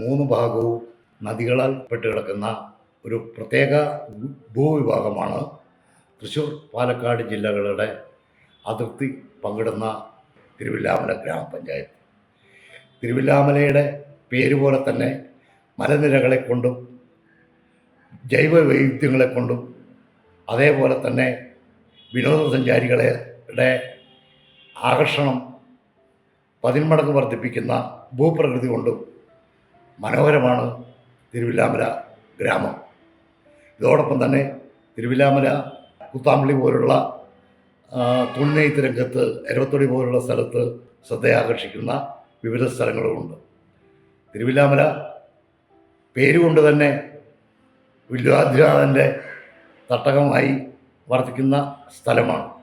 മൂന്ന് ഭാഗവും നദികളാൽ പെട്ട് കിടക്കുന്ന ഒരു പ്രത്യേക ഭൂവിഭാഗമാണ്. തൃശ്ശൂർ പാലക്കാട് ജില്ലകളുടെ അതിർത്തി പങ്കിടുന്ന തിരുവില്ലാമല ഗ്രാമപഞ്ചായത്ത്. തിരുവില്ലാമലയുടെ പേര് പോലെ തന്നെ മലനിരകളെ കൊണ്ടും ജൈവ വൈവിധ്യങ്ങളെ കൊണ്ടും അതേപോലെ തന്നെ വിനോദസഞ്ചാരികളുടെ ആകർഷണം പതിന്മടങ്ങ് വർദ്ധിപ്പിക്കുന്ന ഭൂപ്രകൃതി കൊണ്ടും മനോഹരമാണ് തിരുവില്ലാമല ഗ്രാമം. ഇതോടൊപ്പം തന്നെ തിരുവില്ലാമല കുത്താമ്പള്ളി പോലുള്ള തുണിനെയ്ത്ത് രംഗത്ത് എരവത്തൊടി പോലുള്ള സ്ഥലത്ത് ശ്രദ്ധയാകർഷിക്കുന്ന വിവിധ സ്ഥലങ്ങളുമുണ്ട്. തിരുവില്ലാമല പേരുകൊണ്ട് തന്നെ വില്വാദ്രാജന്റെ തട്ടകമായി വർത്തിക്കുന്ന സ്ഥലമാണ്.